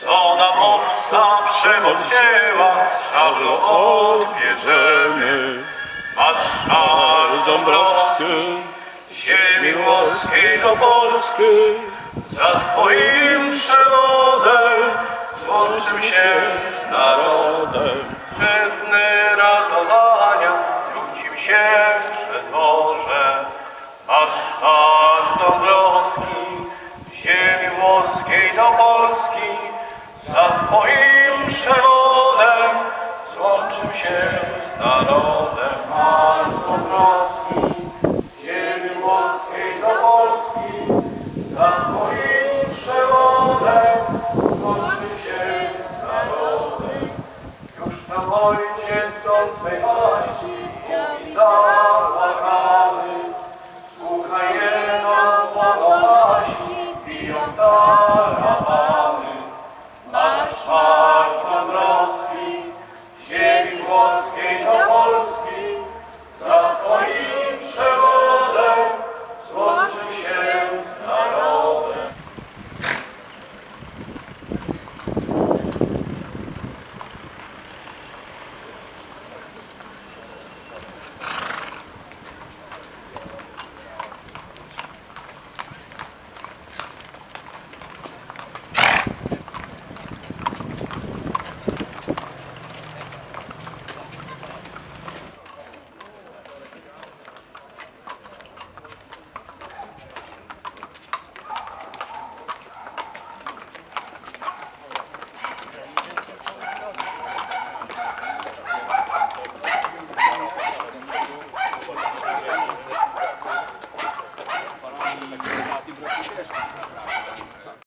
co nam obca przewodcięła, szablo odbierzemy. Marsz Dąbrowski, ziemi włoskiej do Polski, za Twoim przewodem złączył się z narodem. Czesny radowania wrócił się przed Boże, marsz Dąbrowski, ziemi włoskiej do Polski, za Twoim przewodem złączył się z narodem. Matko Polski, ziemi włoskiej do Polski, za Twoim przewodem złączył się z narodem. Już tam ojciec do swej ości,